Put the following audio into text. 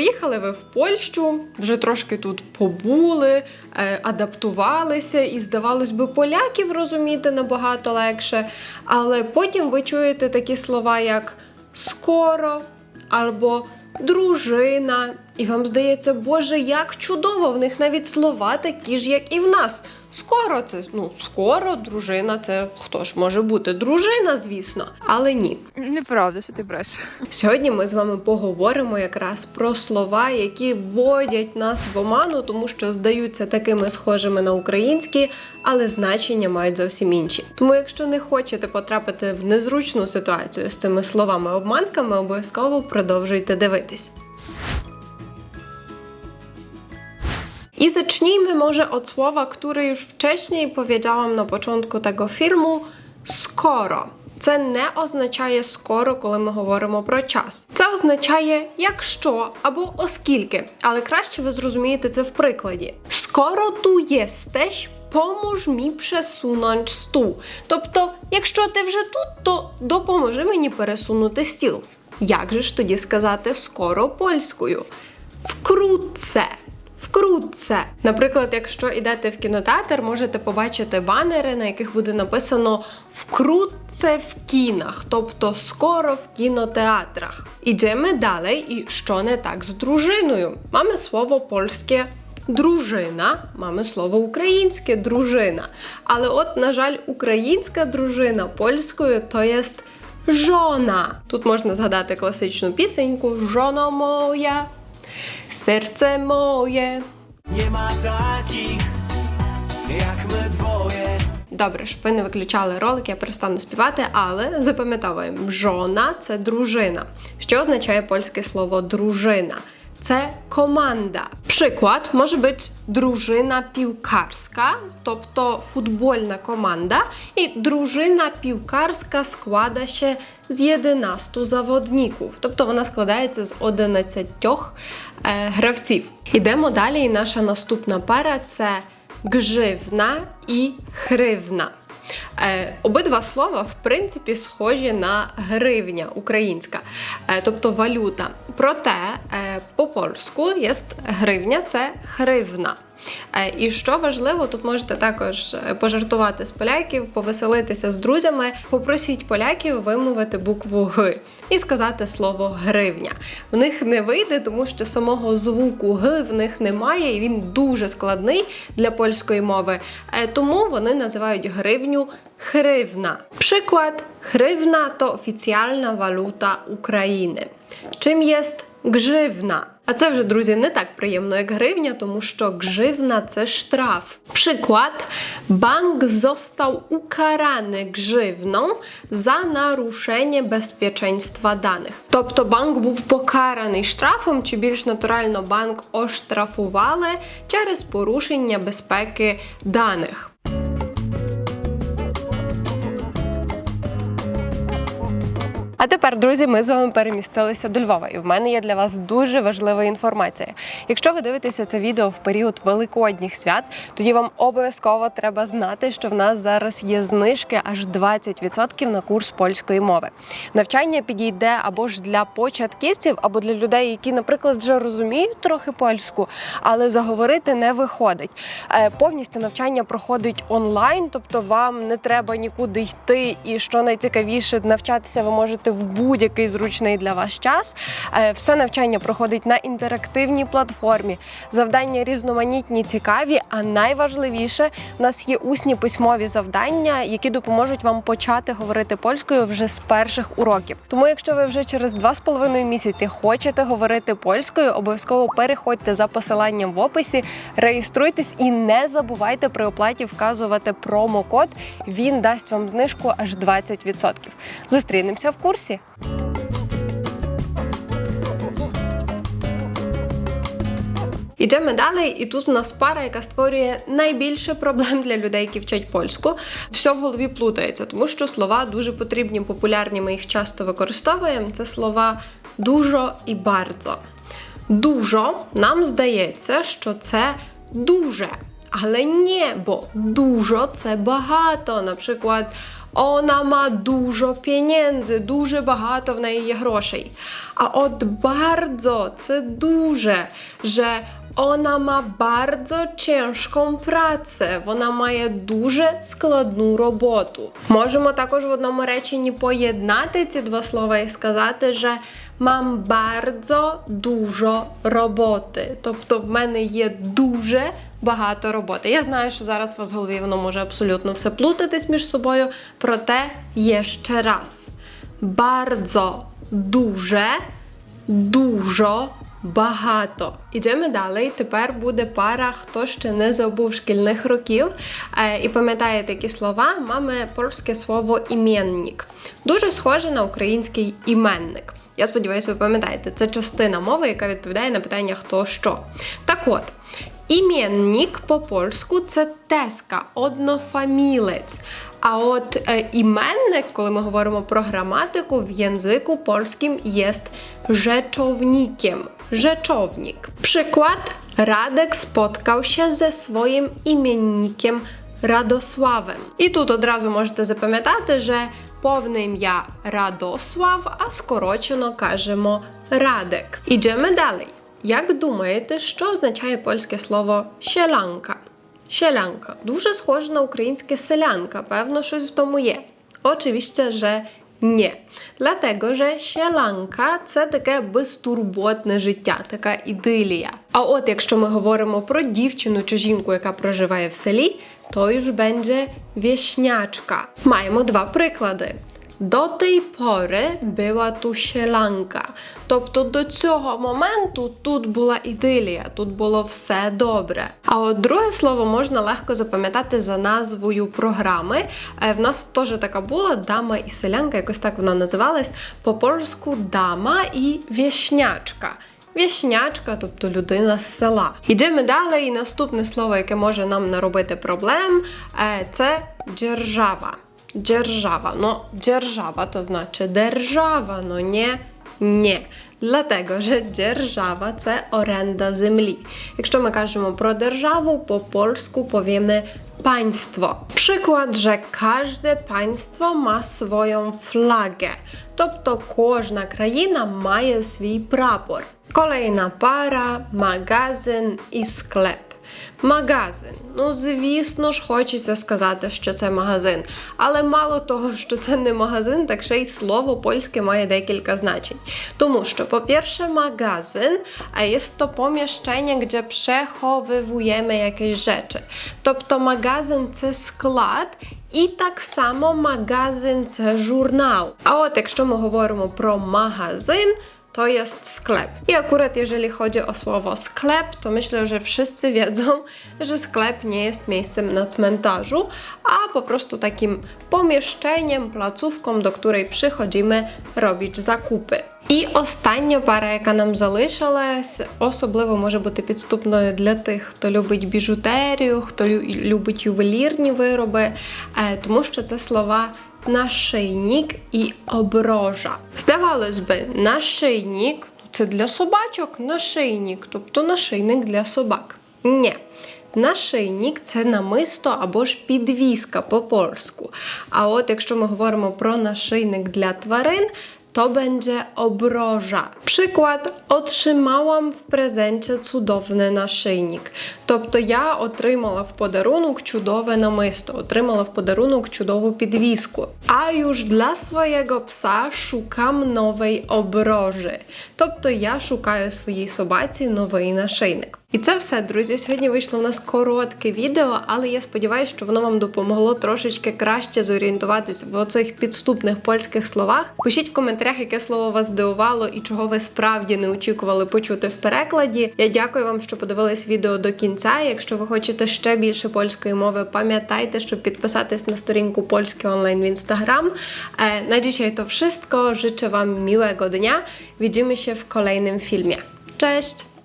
Приїхали ви в Польщу, вже трошки тут побули, е, адаптувалися, і, здавалось би, поляків розуміти набагато легше. Але потім ви чуєте такі слова, як скоро або дружина. І вам здається, Боже, як чудово! В них навіть слова такі ж, як і в нас. Скоро це ну скоро, дружина, це хто ж може бути? Дружина, звісно, але ні. Неправда, що ти бреш. Сьогодні ми з вами поговоримо якраз про слова, які вводять нас в оману, тому що здаються такими схожими на українські, але значення мають зовсім інші. Тому, якщо не хочете потрапити в незручну ситуацію з цими словами-обманками, обов'язково продовжуйте дивитись. I zacznijmy może od słowa, które już wcześniej powiedziałam na początku tego filmu skoro. Це не означає скоро, коли ми говоримо про час. Це означає якщо або оскільки, але краще ви зрозумієте це в прикладі. Скоро tu jesteś, помож мі пресунуть стул. Тобто, якщо ти вже тут, то допоможи мені пересунути стіл. Як же ж тоді сказати скоро польською? Вкрутце. Вкрутце. Наприклад, якщо йдете в кінотеатр, можете побачити банери, на яких буде написано вкрутце в кінах, тобто скоро в кінотеатрах. Ідемо далі, і що не так з дружиною? Mamy слово польське дружина, mamy слово українське дружина. Але от, на жаль, українська дружина польською то єст жона. Тут можна згадати класичну пісеньку Жоно моя. Serce moje. Nie ma takich jak my dwoje. Добре, щоб ви не виключали ролик, я перестану співати, але запам'ятовуємо, жона це дружина. Що означає польське слово дружина? Це команда. Приклад може бути дружина півкарська, тобто футбольна команда, і дружина півкарська складає ще з 11 заводників, тобто вона складається з 11 е, гравців. Ідемо далі, і наша наступна пара це гживна і хривна. Е, обидва слова, в принципі, схожі на гривня українська, е, тобто валюта. Проте е, по польську є гривня це хривна. Е, І що важливо, тут можете також е, пожартувати з поляків, повеселитися з друзями. Попросіть поляків вимовити букву Г і сказати слово гривня. В них не вийде, тому що самого звуку Г в них немає, і він дуже складний для польської мови. Е, Тому вони називають гривню хривна. Приклад, гривна то офіціальна валюта України. Чим є гживна? А це вже, друзі, не так приємно, як гривня, тому що гживна це штраф. Przykład, bank został ukarany grzywną za naruszenie bezpieczeństwa danych. Тобто банк був покараний штрафом, чи більш натурально банк оштрафували через порушення безпеки даних. А тепер, друзі, ми з вами перемістилися до Львова, і в мене є для вас дуже важлива інформація. Якщо ви дивитеся це відео в період великодніх свят, тоді вам обов'язково треба знати, що в нас зараз є знижки аж 20% на курс польської мови. Навчання підійде або ж для початківців, або для людей, які, наприклад, вже розуміють трохи польську, але заговорити не виходить. Е, Повністю навчання проходить онлайн, тобто вам не треба нікуди йти. І що найцікавіше, навчатися ви можете в будь-який зручний для вас час. Е, Все навчання проходить на інтерактивній платформі. Завдання різноманітні, цікаві. А найважливіше, в нас є усні письмові завдання, які допоможуть вам почати говорити польською вже з перших уроків. Тому, якщо ви вже через два з половиною місяці хочете говорити польською, обов'язково переходьте за посиланням в описі, реєструйтесь і не забувайте при оплаті вказувати промокод. Він дасть вам знижку аж 20%. Зустрінемося в курсі. Ідемо далі, і тут у нас пара, яка створює найбільше проблем для людей, які вчать польську. Все в голові плутається, тому що слова дуже потрібні, популярні. Ми їх часто використовуємо. Це слова дуже і bardzo. Дуже нам здається, що це дуже. Але ні, бо дуже це багато. Наприклад, Ona ma dużo pieniędzy, дуже багато в неї є грошей. А от bardzo це дуже, że ona ma bardzo ciężką pracę. Вона має дуже складну роботу. Можемо також в одному реченні поєднати ці два слова і сказати, що mam bardzo dużo роботи. Тобто в мене є дуже багато роботи. Я знаю, що зараз у вас в голові воно може абсолютно все плутатись між собою, проте є ще раз. Bardzo дуже дуже багато. Ідемо далі. Тепер буде пара, хто ще не забув шкільних років. Е, і пам'ятає такі слова, мами польське слово іменник. Дуже схоже на український іменник. Я сподіваюся, ви пам'ятаєте, це частина мови, яка відповідає на питання хто що. Так от. Іменник по польську це теска, однофамілець. А от е, іменник, коли ми говоримо про граматику, в єнзику польським є rzeczownikiem. Rzeczownik. Przykład. Spotkał się ze swoim imiennikiem Радославем. І тут одразу можете запам'ятати, що повне ім'я Радослав, а скорочено кажемо Радек. Ідемо далі. Як думаєте, що означає польське слово сielanka? Сielanka. Дуже схоже на українське селянка, певно, щось в тому є. Oczywiście, że nie. Dlatego, że сielanka – це таке безтурботне життя, така ідилія. А от якщо ми говоримо про дівчину чи жінку, яка проживає в селі, то już będzie wieśniaczka. Маємо два приклади. До tej пори була ту сielanka. Тобто до цього моменту тут була ідилія, тут було все добре. А от друге слово можна легко запам'ятати за назвою програми. Е, В нас теж така була дама і селянка, якось так вона називалась. По польську дама і вєшнячка. Вєшнячка, тобто людина з села. Ідемо далі, і наступне слово, яке може нам наробити проблем, е, це держава. Dzierżawa. No, dzierżawa to znaczy держава, no nie, nie. Dlatego, że dzierżawa це оренда землі. Якщо ми кажемо про державу, по польську powiemy państwo. Przykład, że każde państwo ma swoją flagę. Тобто кожна країна має свій прапор. Kolejna para, magazyn і склеп. Магазин. Ну, звісно ж, хочеться сказати, що це магазин. Але мало того, що це не магазин, так ще й слово польське має декілька значень. Тому що, по-перше, магазин a jest to pomieszczenie, gdzie przechowywujemy jakieś rzeczy. Тобто магазин це склад. І так само магазин це журнал. А от якщо ми говоримо про магазин, to jest sklep. I akurat jeżeli chodzi o słowo sklep, to myślę, że wszyscy wiedzą, że sklep nie jest miejscem na cmentarzu, a po prostu takim pomieszczeniem, placówką, do której przychodzimy robić zakupy. І остання пара, яка нам залишилась, особливо може бути підступною для тих, хто любить біжутерію, хто лю- любить ювелірні вироби, е, тому що це слова нашийник і оброжа. Здавалось би, нашийник це для собачок, нашийник, тобто нашийник для собак. Ні. Нашийник це намисто або ж підвіска по польську. А от якщо ми говоримо про нашийник для тварин, to będzie obroża. Przykład: Otrzymałam w prezencie cudowny naszyjnik. Тобто я отримала в подарунок чудове намисто, отримала в подарунок чудову підвіску. А już dla swojego psa szukam nowej obroży. Тобто я шукаю своїй собаці новий нашийник. І це все, друзі. Сьогодні вийшло у нас коротке відео, але я сподіваюся, що воно вам допомогло трошечки краще зорієнтуватись в оцих підступних польських словах. Пишіть в коментарях, яке слово вас здивувало і чого ви справді не очікували почути в перекладі. Я дякую вам, що подивились відео до кінця. Якщо ви хочете ще більше польської мови, пам'ятайте, щоб підписатись на сторінку Польський онлайн в інстаграм. E, Na dzisiaj to wszystko. Życzę Wam miłego dnia. Widzimy się w kolejnym filmie. Cześć!